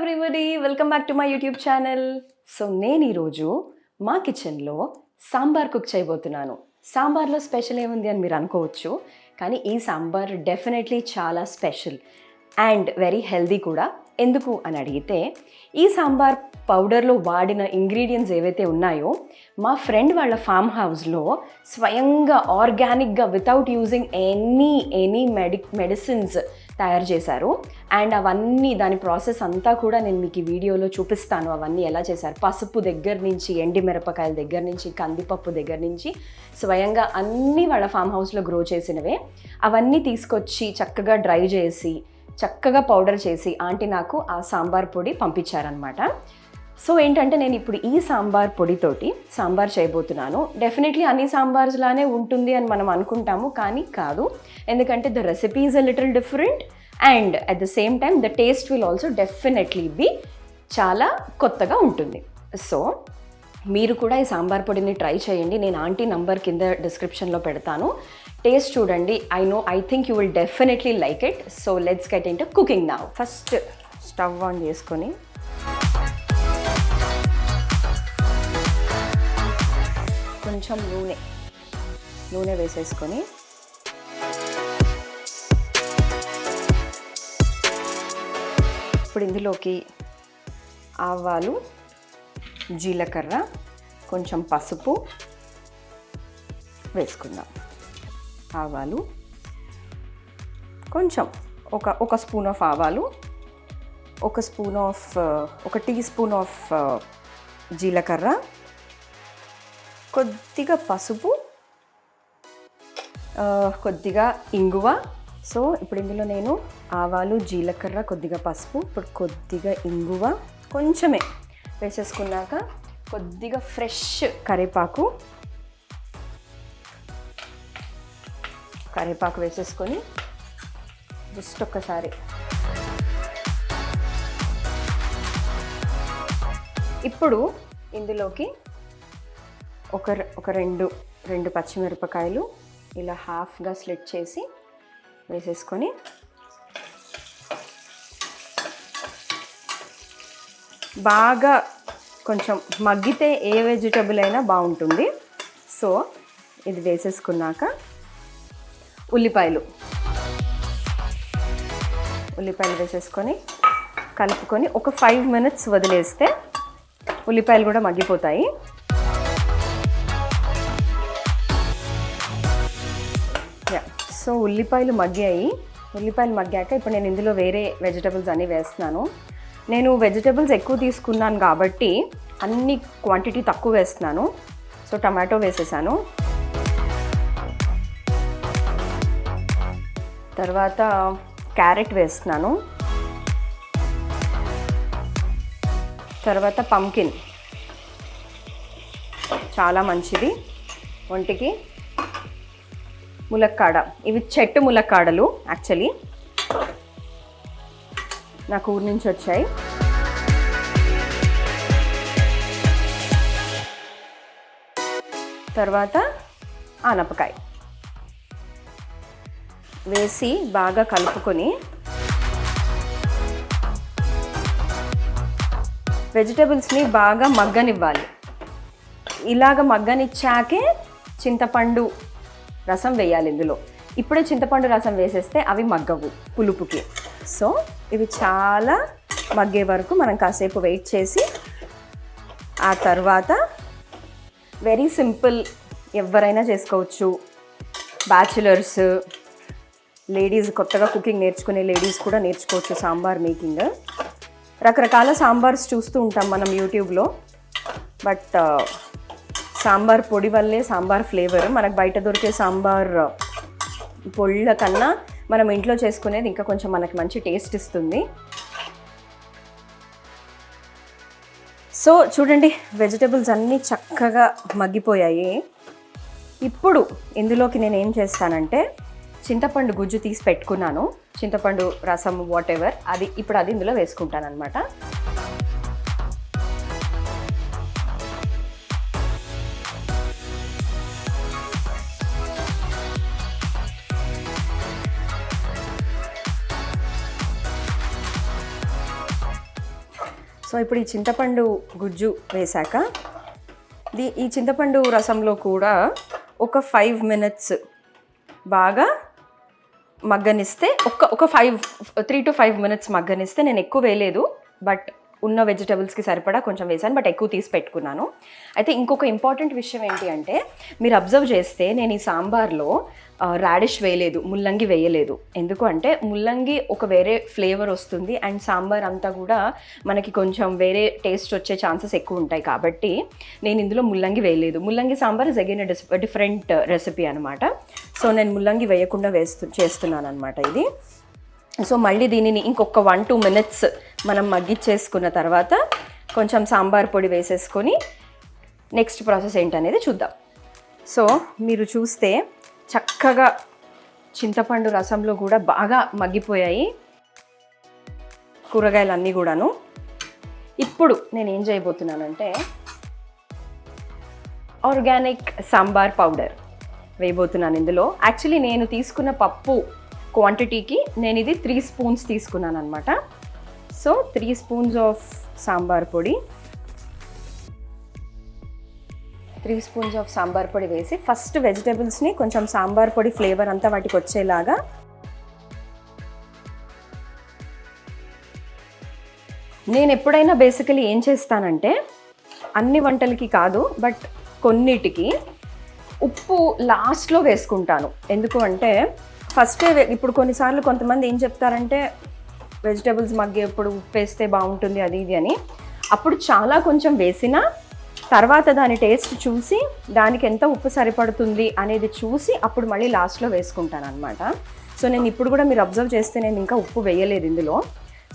Everybody welcome back to my YouTube channel so నేను ఈరోజు మా కిచెన్లో సాంబార్ కుక్ చేయబోతున్నాను. సాంబార్లో స్పెషల్ ఏముంది అని మీరు అనుకోవచ్చు కానీ ఈ సాంబార్ డెఫినెట్లీ చాలా స్పెషల్ అండ్ వెరీ హెల్దీ కూడా. ఎందుకు అని అడిగితే ఈ సాంబార్ పౌడర్లో వాడిన ఇంగ్రీడియంట్స్ ఏవైతే ఉన్నాయో మా ఫ్రెండ్ వాళ్ళ ఫామ్ హౌస్లో స్వయంగా ఆర్గానిక్గా వితౌట్ యూజింగ్ ఎనీ ఎనీ మెడి మెడిసిన్స్ తయారు చేశారు. అండ్ అవన్నీ దాని ప్రాసెస్ అంతా కూడా నేను మీకు ఈ వీడియోలో చూపిస్తాను. అవన్నీ ఎలా చేశారు? పసుపు దగ్గర నుంచి ఎండి మిరపకాయల దగ్గర నుంచి కందిపప్పు దగ్గర నుంచి స్వయంగా అన్నీ వాళ్ళ ఫామ్ హౌస్లో గ్రో చేసినవే. అవన్నీ తీసుకొచ్చి చక్కగా డ్రై చేసి చక్కగా పౌడర్ చేసి ఆంటీ నాకు ఆ సాంబార్ పొడి పంపించారనమాట సో ఏంటంటే నేను ఇప్పుడు ఈ సాంబార్ పొడితోటి సాంబార్ చేయబోతున్నాను. డెఫినెట్లీ అన్ని సాంబార్స్ లానే ఉంటుంది అని మనం అనుకుంటాము కానీ కాదు. ఎందుకంటే the recipe a little different and at the same time the taste will also definitely be చాలా కొత్తగా ఉంటుంది. సో మీరు కూడా ఈ సాంబార్ పొడిని ట్రై చేయండి. నేను ఆంటీ నంబర్ కింద డిస్క్రిప్షన్లో పెడతాను. టేస్ట్ చూడండి. I know I think you will definitely like it so let's get into cooking నా ఫస్ట్ స్టవ్ ఆన్ చేసుకొని కొంచెం నూనె. నూనె వేసేసుకొని ఇప్పుడు ఇందులోకి ఆవాలు జీలకర్ర కొంచెం పసుపు వేసుకుందాం. ఆవాలు కొంచెం ఒక ఒక స్పూన్ ఆఫ్ ఆవాలు ఒక స్పూన్ ఆఫ్ ఒక టీ స్పూన్ ఆఫ్ జీలకర్ర కొద్దిగా పసుపు కొద్దిగా ఇంగువ. సో ఇప్పుడు ఇందులో నేను ఆవాలు జీలకర్ర కొద్దిగా పసుపు ఇప్పుడు కొద్దిగా ఇంగువ. కొంచెమే వేసేసుకున్నాక కొద్దిగా ఫ్రెష్ కరివేపాకు. కరివేపాకు వేసేసుకొని జస్ట్ ఒక్కసారి ఇప్పుడు ఇందులోకి ఒక ఒక రెండు రెండు పచ్చిమిరపకాయలు ఇలా హాఫ్గా స్లిట్ చేసి వేసేసుకొని బాగా కొంచెం మగ్గితే ఏ వెజిటబుల్ అయినా బాగుంటుంది. సో ఇది వేసేసుకున్నాక ఉల్లిపాయలు. ఉల్లిపాయలు వేసేసుకొని కలుపుకొని ఒక ఫైవ్ మినిట్స్ వదిలేస్తే ఉల్లిపాయలు కూడా మగ్గిపోతాయి. సో ఉల్లిపాయలు మగ్గాయి. ఉల్లిపాయలు మగ్గాక ఇప్పుడు నేను ఇందులో వేరే వెజిటబుల్స్ అన్నీ వేస్తున్నాను. నేను వెజిటబుల్స్ ఎక్కువ తీసుకున్నాను కాబట్టి అన్ని క్వాంటిటీ తక్కువ వేస్తున్నాను. సో టమాటో వేసేసాను. తర్వాత క్యారెట్ వేస్తున్నాను. తర్వాత పంకిన్ చాలా మంచిది. ఒంటికి ములక్కాడ. ఇవి చెట్టు ములక్కాడలు యాక్చువల్లీ నాకు ఊరి నుంచి వచ్చాయి. తర్వాత ఆనపకాయ. వేసి బాగా కలుపుకొని వెజిటబుల్స్ని బాగా మగ్గనివ్వాలి. ఇలాగ మగ్గనిచ్చాకే చింతపండు రసం వేయాలి ఇందులో. ఇప్పుడే చింతపండు రసం వేసేస్తే అవి మగ్గవు పులుపుకి. సో ఇవి చాలా మగ్గే వరకు మనం కాసేపు వెయిట్ చేసి ఆ తర్వాత వెరీ సింపుల్ ఎవరైనా చేసుకోవచ్చు. బ్యాచులర్స్ లేడీస్ కొత్తగా కుకింగ్ నేర్చుకునే లేడీస్ కూడా నేర్చుకోవచ్చు సాంబార్ మేకింగ్. రకరకాల సాంబార్స్ చూస్తూ ఉంటాం మనం యూట్యూబ్లో. బట్ సాంబార్ పొడి వల్లే సాంబార్ ఫ్లేవర్. మనకు బయట దొరికే సాంబార్ పొళ్ళ కన్నా మనం ఇంట్లో చేసుకునేది ఇంకా కొంచెం మనకి మంచి టేస్ట్ ఇస్తుంది. సో చూడండి వెజిటబుల్స్ అన్నీ చక్కగా మగ్గిపోయాయి. ఇప్పుడు ఇందులోకి నేను ఏం చేస్తానంటే చింతపండు గుజ్జు తీసి పెట్టుకున్నాను. చింతపండు రసం వాట్ ఎవర్ అది ఇప్పుడు అది ఇందులో వేసుకుంటాను అనమాట సో ఇప్పుడు ఈ చింతపండు గుజ్జు వేశాక దీ ఈ చింతపండు రసంలో కూడా ఒక ఫైవ్ మినిట్స్ బాగా మగ్గనిస్తే ఒక ఒక five three to five minutes మగ్గనిస్తే నేను ఎక్కువ వేయలేదు బట్ ఉన్న వెజిటబుల్స్కి సరిపడా కొంచెం వేసాను బట్ ఎక్కువ తీసి పెట్టుకున్నాను. అయితే ఇంకొక ఇంపార్టెంట్ విషయం ఏంటి అంటే మీరు అబ్జర్వ్ చేస్తే నేను ఈ సాంబార్లో రాడిష్ వేయలేదు ముల్లంగి వేయలేదు. ఎందుకు అంటే ముల్లంగి ఒక వేరే ఫ్లేవర్ వస్తుంది అండ్ సాంబార్ అంతా కూడా మనకి కొంచెం వేరే టేస్ట్ వచ్చే ఛాన్సెస్ ఎక్కువ ఉంటాయి కాబట్టి నేను ఇందులో ముల్లంగి వేయలేదు. ముల్లంగి sambar is again different recipe అనమాట సో నేను ముల్లంగి వేయకుండా వేస్తు చేస్తున్నాను అనమాట ఇది. సో మళ్ళీ దీనిని ఇంకొక వన్ టూ మినిట్స్ మనం మగ్గిచ్చేసుకున్న తర్వాత కొంచెం సాంబార్ పొడి వేసేసుకొని నెక్స్ట్ ప్రాసెస్ ఏంటనేది చూద్దాం. సో మీరు చూస్తే చక్కగా చింతపండు రసంలో కూడా బాగా మగ్గిపోయాయి. కూరగాయలన్నీ కూడాను. ఇప్పుడు నేను ఏం చేయబోతున్నానంటే ఆర్గానిక్ సాంబార్ పౌడర్ వేయబోతున్నాను ఇందులో. యాక్చువల్లీ నేను తీసుకున్న పప్పు క్వాంటిటీకి నేను ఇది త్రీ స్పూన్స్ తీసుకున్నాను అనమాట so three spoons of sambar పొడి త్రీ స్పూన్స్ ఆఫ్ సాంబార్ పొడి వేసి ఫస్ట్ వెజిటేబుల్స్ని కొంచెం సాంబార్ పొడి ఫ్లేవర్ అంతా వాటికి వచ్చేలాగా నేను ఎప్పుడైనా బేసికలీ ఏం చేస్తానంటే అన్ని వంటలకి కాదు బట్ కొన్నిటికి ఉప్పు లాస్ట్లో వేసుకుంటాను. ఎందుకు అంటే ఫస్టే ఇప్పుడు కొన్నిసార్లు కొంతమంది ఏం చెప్తారంటే వెజిటేబుల్స్ మగ్గేప్పుడు ఉప్పు వేస్తే బాగుంటుంది అది ఇది అని. అప్పుడు చాలా కొంచెం వేసినా తర్వాత దాని టేస్ట్ చూసి దానికి ఎంత ఉప్పు సరిపడుతుంది అనేది చూసి అప్పుడు మళ్ళీ లాస్ట్లో వేసుకుంటాను అనమాట సో నేను ఇప్పుడు కూడా మీరు అబ్జర్వ్ చేస్తే నేను ఇంకా ఉప్పు వేయలేదు ఇందులో.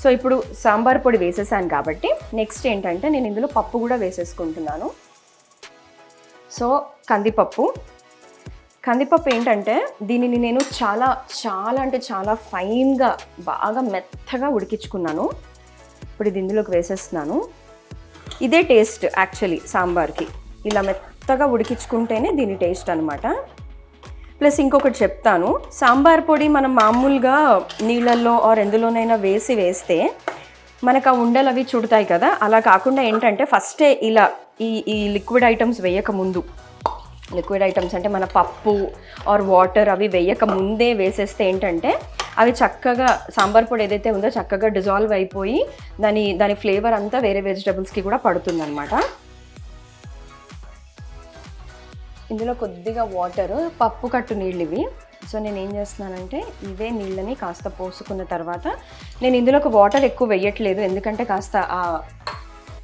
సో ఇప్పుడు సాంబార్ పొడి వేసేసాను కాబట్టి నెక్స్ట్ ఏంటంటే నేను ఇందులో పప్పు కూడా వేసేసుకుంటున్నాను. సో కందిపప్పు. కందిపప్పు ఏంటంటే దీనిని నేను చాలా చాలా అంటే చాలా ఫైన్గా బాగా మెత్తగా ఉడికించుకున్నాను. ఇప్పుడు ఇది ఇందులోకి వేసేస్తున్నాను. ఇదే టేస్ట్ యాక్చువల్లీ సాంబార్కి. ఇలా మెత్తగా ఉడికించుకుంటేనే దీని టేస్ట్ అనమాట ప్లస్ ఇంకొకటి చెప్తాను. సాంబార్ పొడి మనం మామూలుగా నీళ్ళల్లో ఆర్ ఎందులోనైనా వేసి వేస్తే మనకు ఆ ఉండలు అవి చుడతాయి కదా అలా కాకుండా ఏంటంటే ఫస్టే ఇలా ఈ ఈ లిక్విడ్ ఐటమ్స్ వేయక ముందు. లిక్విడ్ ఐటమ్స్ అంటే మన పప్పు ఆర్ వాటర్ అవి వేయక ముందే వేసేస్తే ఏంటంటే అవి చక్కగా సాంబార్ పొడి ఏదైతే ఉందో చక్కగా డిజాల్వ్ అయిపోయి దాని దాని ఫ్లేవర్ అంతా వేరే వెజిటబుల్స్కి కూడా పడుతుందన్నమాట. ఇందులో కొద్దిగా వాటర్ పప్పు కట్టు నీళ్ళు ఇవి సో నేను ఏం చేస్తున్నానంటే ఇవే నీళ్ళని కాస్త పోసుకున్న తర్వాత నేను ఇందులోకి వాటర్ ఎక్కువ వేయట్లేదు. ఎందుకంటే కాస్త ఆ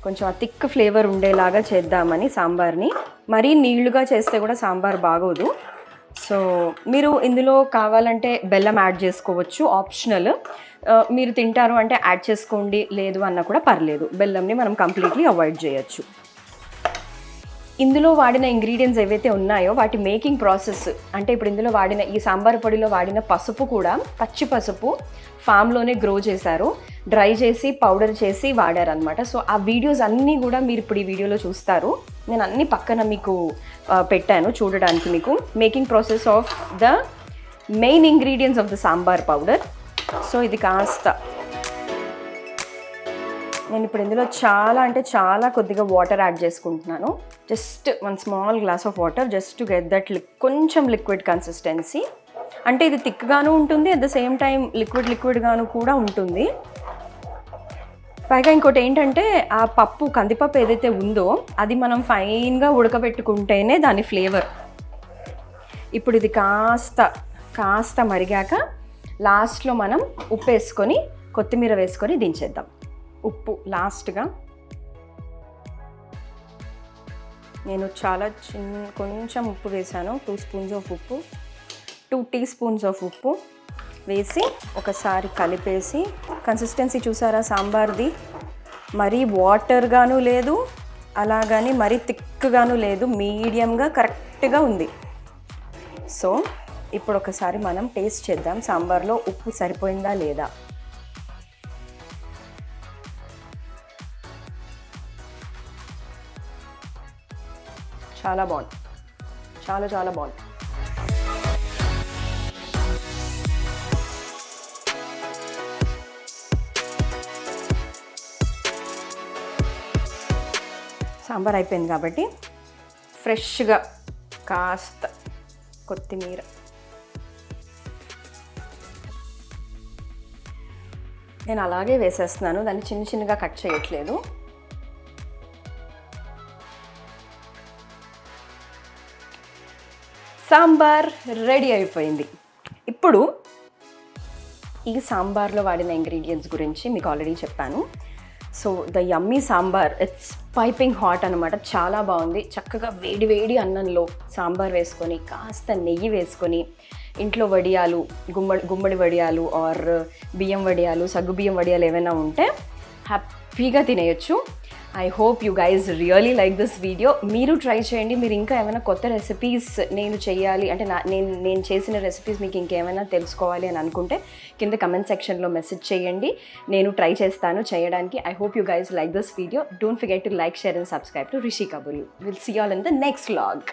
కొంచెం ఆ థిక్ ఫ్లేవర్ ఉండేలాగా చేద్దామని సాంబార్ని. మరీ నీళ్ళుగా చేస్తే కూడా సాంబార్ బాగోదు. సో మీరు ఇందులో కావాలంటే బెల్లం యాడ్ చేసుకోవచ్చు ఆప్షనల్. మీరు తింటారు అంటే యాడ్ చేసుకోండి లేదు అన్న కూడా పర్లేదు. బెల్లంని మనం కంప్లీట్లీ అవాయిడ్ చేయొచ్చు. ఇందులో వాడిన ఇంగ్రీడియంట్స్ ఏవైతే ఉన్నాయో వాటి మేకింగ్ ప్రాసెస్ అంటే ఇప్పుడు ఇందులో వాడిన ఈ సాంబార్ పొడిలో వాడిన పసుపు కూడా పచ్చి పసుపు ఫామ్లోనే గ్రో చేశారు. డ్రై చేసి పౌడర్ చేసి వాడారనమాట సో ఆ వీడియోస్ అన్నీ కూడా మీరు ఇప్పుడు ఈ వీడియోలో చూస్తారు. నేను అన్ని పక్కన మీకు పెట్టాను చూడడానికి మీకు. Making process of the main ingredients of the sambar powder so ఇది కాస్త. నేను ఇప్పుడు ఇందులో చాలా అంటే చాలా కొద్దిగా వాటర్ యాడ్ చేసుకుంటున్నాను. Just one small glass of water just to get that lick కొంచెం లిక్విడ్ కన్సిస్టెన్సీ అంటే ఇది థిక్గాను ఉంటుంది at the same time liquid లిక్విడ్గాను కూడా ఉంటుంది. పైగా ఇంకోటి ఏంటంటే ఆ పప్పు కందిపప్పు ఏదైతే ఉందో అది మనం ఫైన్గా ఉడకబెట్టుకుంటేనే దాని ఫ్లేవర్. ఇప్పుడు ఇది కాస్త కాస్త మరిగాక లాస్ట్లో మనం ఉప్పు వేసుకొని కొత్తిమీర వేసుకొని దించేద్దాం. ఉప్పు లాస్ట్గా. నేను చాలా చిన్న కొంచెం ఉప్పు వేసాను. టూ స్పూన్స్ ఆఫ్ ఉప్పు. టూ టీ స్పూన్స్ ఆఫ్ ఉప్పు. వేసి ఒకసారి కలిపేసి కన్సిస్టెన్సీ చూసారా? సాంబార్ది మరీ వాటర్గాను లేదు అలాగని మరీ థిక్గాను లేదు మీడియంగా కరెక్ట్గా ఉంది. సో ఇప్పుడు ఒకసారి మనం టేస్ట్ చేద్దాం సాంబార్లో ఉప్పు సరిపోయిందా లేదా? చాలా బాగుంది. చాలా చాలా బాగుంది. సాంబార్ అయిపోయింది కాబట్టి ఫ్రెష్గా కాస్త కొత్తిమీర. నేను అలాగే వేసేస్తున్నాను దాన్ని చిన్న చిన్నగా కట్ చేయట్లేదు. సాంబార్ రెడీ అయిపోయింది. ఇప్పుడు ఈ సాంబార్లో వాడిన ఇంగ్రీడియంట్స్ గురించి మీకు ఆల్రెడీ చెప్పాను. So the yummy sambar it's piping hot అనమాట చాలా బాగుంది. చక్కగా వేడి వేడి అన్నంలో సాంబార్ వేసుకొని కాస్త నెయ్యి వేసుకొని ఇంట్లో వడియాలు గుమ్మడి గుమ్మడి వడియాలు ఆర్ బియ్యం వడియాలు సగ్గు బియ్యం వడియాలు ఏమైనా ఉంటే హ్యాపీగా తినేయచ్చు. I hope you guys really like this video మీరు ట్రై చేయండి. మీరు ఇంకా ఏమైనా కొత్త రెసిపీస్ నేను చేయాలి అంటే నా నేను నేను చేసిన రెసిపీస్ మీకు ఇంకేమైనా తెలుసుకోవాలి అని అనుకుంటే కింద కమెంట్ సెక్షన్లో మెసేజ్ చేయండి. నేను ట్రై చేస్తాను చేయడానికి. I hope you guys like this video don't forget to like share and subscribe to Rishi Kabul will see all in the next vlog